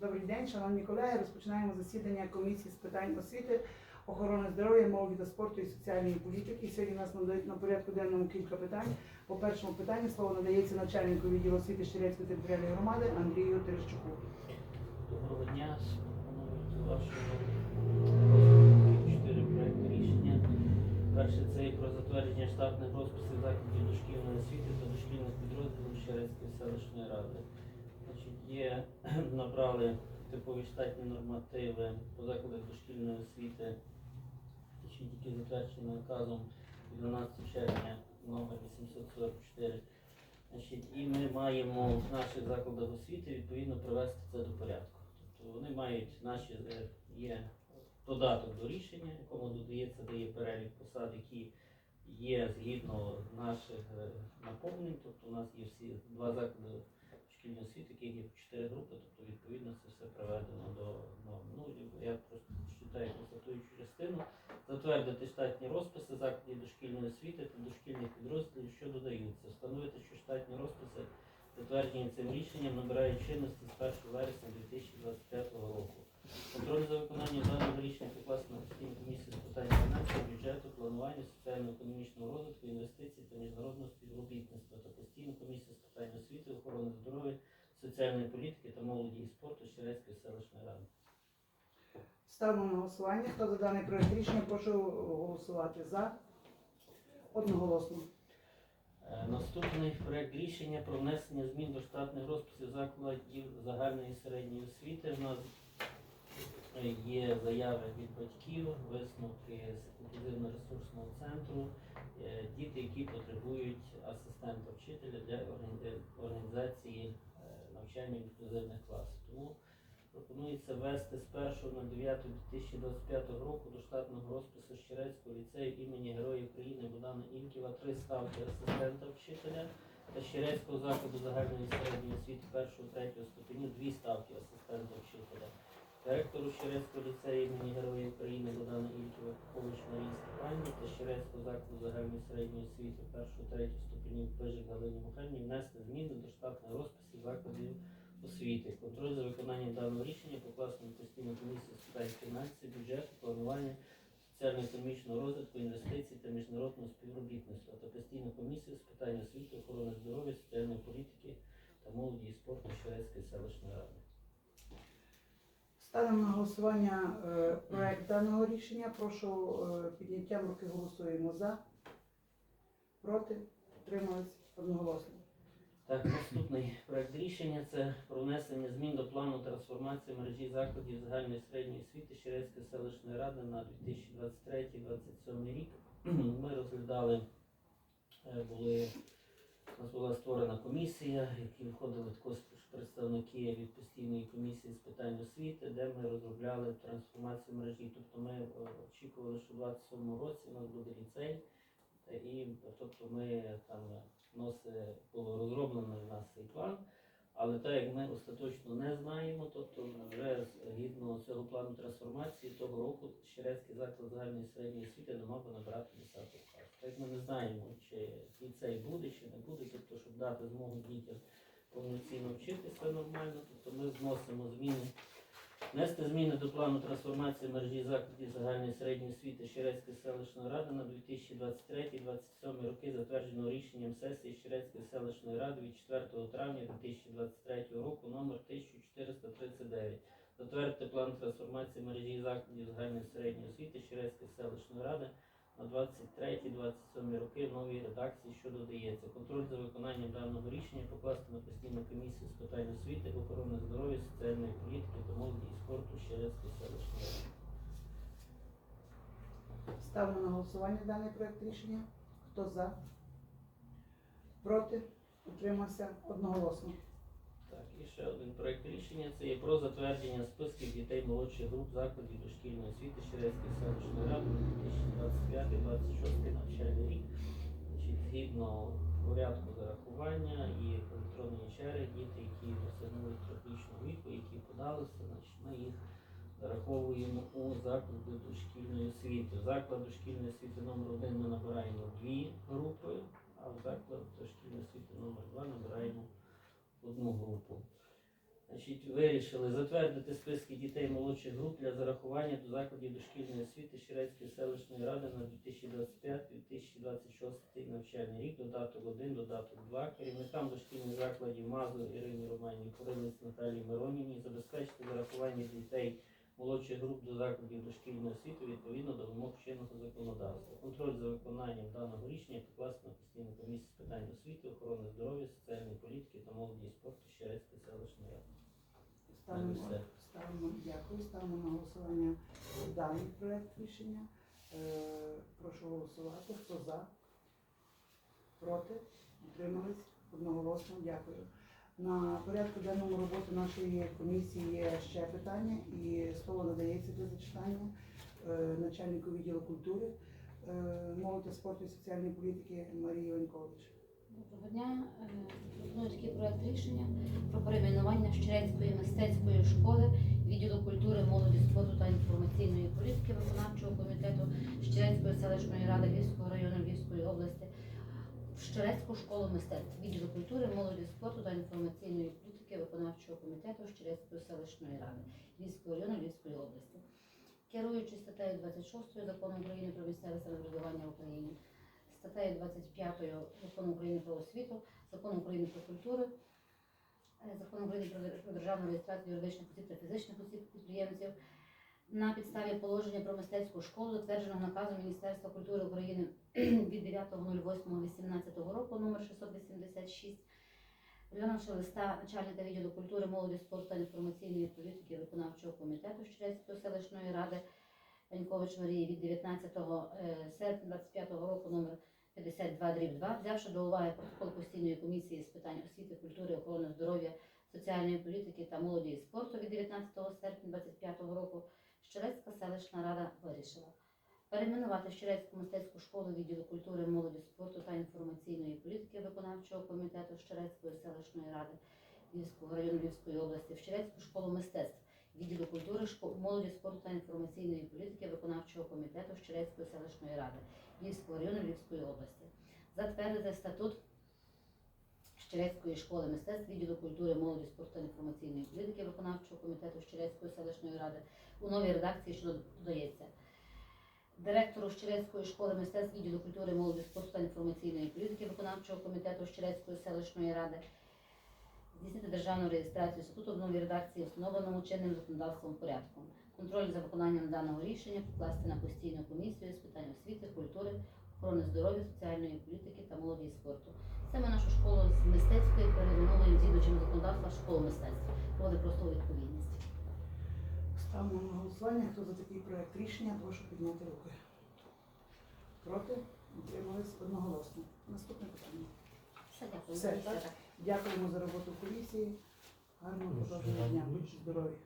Добрий день, шановні колеги. Розпочинаємо засідання комісії з питань освіти, охорони здоров'я, молоді та спорту і соціальної політики. Сьогодні у нас надають на порядку денному кілька питань. По першому питанню слово надається начальнику відділу освіти Щерецької територіальної громади Андрію Терещуку. Доброго дня. Чотири проекти рішення. Перше це про затвердження штатних розписів закладів дошкільної освіти та дошкільних підрозділів Щерецької селищної ради. Значить, є, набрали типові штатні нормативи по закладах дошкільної освіти, які затверджені наказом 12 червня номер 844. Значить, і ми маємо в наших закладах освіти відповідно привести це до порядку. Тобто вони мають наші е, є додаток до рішення, якому додається, де є перелік посад, які є згідно наших е, наповнень. Тобто у нас є всі два заклади шкільної освіти, які є чотири групи, тобто відповідно це все приведено до норм. Ну, я просто читаю констатуючу частину затвердити штатні розписи закладів дошкільної освіти та дошкільних підрозділів, що додаються, встановити, що штатні розписи, затверджені цим рішенням, набирають чинності з 1 вересня 2025 року. Контроль за виконанням даного рішення покласти на постійну комісію з питань фінансів, бюджету, планування, соціально-економічного розвитку, інвестицій та міжнародного співробітництва та постійну комісію з питань освіти, охорони здоров'я, соціальної політики та молоді і спорту Щерецької селищної ради. Ставимо на голосування. Хто за даний проект рішення, прошу голосувати за. Одноголосно. Е, Наступний проект рішення про внесення змін до штатних розписів закладів загальної і середньої освіти. У нас є заяви від батьків, висновки з інклюзивно-ресурсного центру, е, діти, які потребують асистента вчителя для організації е, навчання інклюзивних класів. Тому пропонується ввести з 1.09.2025 року до штатного розпису Щерецького ліцею імені Героя України Богдана Ільківа три ставки асистента вчителя та Щерецького закладу загальної середньої освіти 1-3 ступеню дві ставки асистента вчителя. Директору Щерецького ліцею імені Героя України Богдана Ільківа Попович Марії Степанівні та Щерецького закладу загальної середньої освіти 1-3 ступенів Пижик Галині Михайлівні внести зміни до штатних розписів закладів освіти. Контроль за виконанням даного рішення покласти на постійну комісію з питань фінансів, бюджету, планування, соціально-економічного розвитку, інвестицій та міжнародного співробітництва та постійну комісію з питань освіти, охорони здоров'я, соціальної політики та молоді і спорту Щерецької селищної ради. Ставимо на голосування е, проект даного рішення. Прошу е, підняттям руки голосуємо за. Проти. Утримались одноголосно. Так, наступний проект рішення це про внесення змін до плану трансформації мережі закладів загальної середньої освіти Щерецької селищної ради на 2023-2027 рік. Ми розглядали, е, були, у нас була створена комісія, в якій входили також представники від постійної комісії з питань освіти, де ми розробляли трансформацію мережі. Тобто ми е, очікували, що в 2027 році у нас буде ліцей. І тобто ми там носи було у нас цей план, але так як ми остаточно не знаємо, тобто вже згідно цього плану трансформації того року Щерецький заклад загальної середньої освіти не мав би набирати 10 клас. Так ми не знаємо, чи ліцей буде, чи не буде, тобто щоб дати змогу дітям повноцінно вчитися нормально, тобто ми зносимо зміни. Внести зміни до плану трансформації мережі закладів загальної середньої освіти Щерецької селищної ради на 2023-2027 роки, затвердженого рішенням сесії Щерецької селищної ради від 4 травня 2023 року номер 1439. Затвердити план трансформації мережі закладів загальної середньої освіти Щерецької селищної ради на 23-27 роки в новій редакції, що додається. Контроль за виконанням даного рішення покласти на постійну комісію з питань освіти, охорони здоров'я, соціальної політики та молоді і спорту Щерецької селищної ради. Ставимо на голосування даний проект рішення. Хто за? Проти? Утримався одноголосно. Так, і ще один проект рішення це є про затвердження списків дітей молодших груп закладів дошкільної освіти Щерецької селищної ради 2025-2026 навчальний рік. Значить, згідно порядку зарахування і електронної черги, діти, які досягнули трьохрічного віку, які подалися, значить, ми їх зараховуємо у заклади дошкільної освіти. Заклад дошкільної освіти номер 1 ми набираємо дві групи, а в заклад дошкільної освіти номер 2 набираємо одну групу. Значить, вирішили затвердити списки дітей молодших груп для зарахування до закладів дошкільної освіти Щерецької селищної ради на 2025-2026 навчальний рік, додаток 1, додаток 2, керівникам дошкільних закладів Мазу Ірині Романівні, Курилиць Наталії Миронівні забезпечити зарахування дітей молодших груп до закладів дошкільної освіти відповідно до вимог чинного законодавства. Контроль за виконанням даного рішення покласти на постійну комісію з питань освіти, охорони здоров'я, соціальної політики та молоді і спорту Щерецької селищної ради. Ставимо, ставимо, дякую, ставимо на голосування даний проект рішення. Е, прошу голосувати. Хто за? Проти? Утримались? Одноголосно, дякую. На порядку денному роботи нашої комісії є ще питання, і слово надається для зачитання е, начальнику відділу культури, е, молоді, спорту і соціальної політики Марії Ванькович. Доброго дня. Е, Пропоную такий проект рішення про перейменування Щерецької мистецької школи відділу культури, молоді, спорту та інформаційної політики виконавчого комітету Щерецької селищної ради Львівського району Львівської області Щерецьку школу мистецтв відділу культури, молоді, спорту та інформаційної політики виконавчого комітету Щерецької селищної ради Львівського району Львівської області. Керуючись статтею 26 закону України про місцеве самоврядування в Україні, статтею 25 закону України про освіту, закону України про культуру, е, закону України про державну реєстрацію юридичних осіб та фізичних осіб підприємців. На підставі положення про мистецьку школу, затвердженого наказом Міністерства культури України від 9.08.18 року номер 686, Глянувши листа начальника відділу культури, молоді, спорту та інформаційної політики виконавчого комітету Щерецької селищної ради Панькович Марії від 19 е, серпня 25 року номер 52 дріб 2, взявши до уваги протокол постійної комісії з питань освіти, культури, охорони здоров'я, соціальної політики та молоді і спорту від 19 серпня 25 року, Щерецька селищна рада вирішила перейменувати Щерецьку мистецьку школу відділу культури, молоді, спорту та інформаційної політики виконавчого комітету Щерецької селищної ради Львівського району Львівської області в Щерецьку школу мистецтв відділу культури, молоді, спорту та інформаційної політики виконавчого комітету Щерецької селищної ради Львівського району Львівської області. Затвердити статут Щерецької школи мистецтв відділу культури, молоді, спорту та інформаційної політики виконавчого комітету Щерецької селищної ради у новій редакції, що додається. Директору Щерецької школи мистецтв відділу культури, молоді, спорту та інформаційної політики виконавчого комітету Щерецької селищної ради здійснити державну реєстрацію статуту в новій редакції, встановленому чинним законодавством порядку. Контроль за виконанням даного рішення покласти на постійну комісію з питань освіти, охорони здоров'я, соціальної політики та молоді і спорту. Це ми нашу школу з мистецької перейменовуємо згідно чинного законодавства в школу мистецтва. Проводить просто у відповідність. Ставимо на голосування. Хто за такий проект рішення, прошу підняти руки. Проти? Утримались одноголосно. Наступне питання. Все, дякую. Все, так? так. Дякуємо за роботу в комісії. Гарного продовження дня. Здоров'я.